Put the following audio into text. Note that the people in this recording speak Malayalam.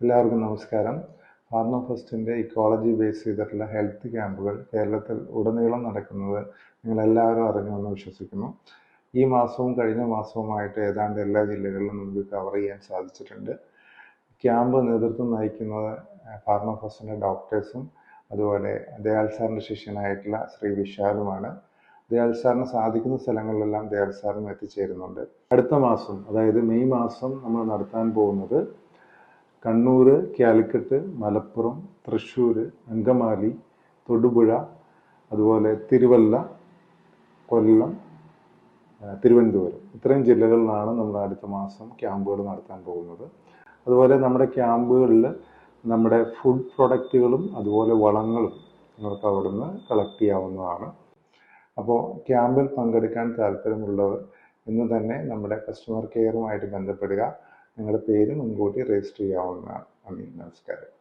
എല്ലാവർക്കും നമസ്കാരം. ഫാർമ ഫസ്റ്റിന്റെ ഇക്കോളജി ബേസ് ചെയ്തിട്ടുള്ള ഹെൽത്ത് ക്യാമ്പുകൾ കേരളത്തിൽ ഉടനീളം നടക്കുന്നത് നിങ്ങളെല്ലാവരും അറിഞ്ഞുവെന്ന് വിശ്വസിക്കുന്നു. ഈ മാസവും കഴിഞ്ഞ മാസവുമായിട്ട് ഏതാണ്ട് എല്ലാ ജില്ലകളിലും നമുക്ക് കവർ ചെയ്യാൻ സാധിച്ചിട്ടുണ്ട്. ക്യാമ്പ് നേതൃത്വം നയിക്കുന്നത് ഫാർമ ഫസ്റ്റിന്റെ ഡോക്ടേഴ്സും അതുപോലെ ദയാൽ സാറിന്റെ ശിഷ്യനായിട്ടുള്ള ശ്രീ വിശാലുമാണ്. ദയാൽ സാറിന് സാധിക്കുന്ന സ്ഥലങ്ങളിലെല്ലാം ദയാൽ സാറും എത്തിച്ചേരുന്നുണ്ട്. അടുത്ത മാസം അതായത് മെയ് മാസം നമ്മൾ നടത്താൻ പോകുന്നത് കണ്ണൂർ കാലിക്കറ്റ് മലപ്പുറം തൃശ്ശൂർ അങ്കമാലി തൊടുപുഴ അതുപോലെ തിരുവല്ല കൊല്ലം തിരുവനന്തപുരം. ഇത്രയും ജില്ലകളിലാണ് നമ്മൾ അടുത്ത മാസം ക്യാമ്പുകൾ നടത്താൻ പോകുന്നത്. അതുപോലെ നമ്മുടെ ക്യാമ്പുകളിൽ നമ്മുടെ ഫുഡ് പ്രൊഡക്റ്റുകളും അതുപോലെ വളങ്ങളും നിങ്ങൾക്ക് അവിടുന്ന് കളക്ട് ചെയ്യാവുന്നതാണ്. അപ്പോൾ ക്യാമ്പിൽ പങ്കെടുക്കാൻ താല്പര്യമുള്ളവർ ഇന്ന് തന്നെ നമ്മുടെ കസ്റ്റമർ കെയറുമായിട്ട് ബന്ധപ്പെടുക. നിങ്ങളുടെ പേര് മുൻകൂട്ടി രജിസ്റ്റർ ചെയ്യാവുന്നതാണ് നന്ദി നമസ്കാരം.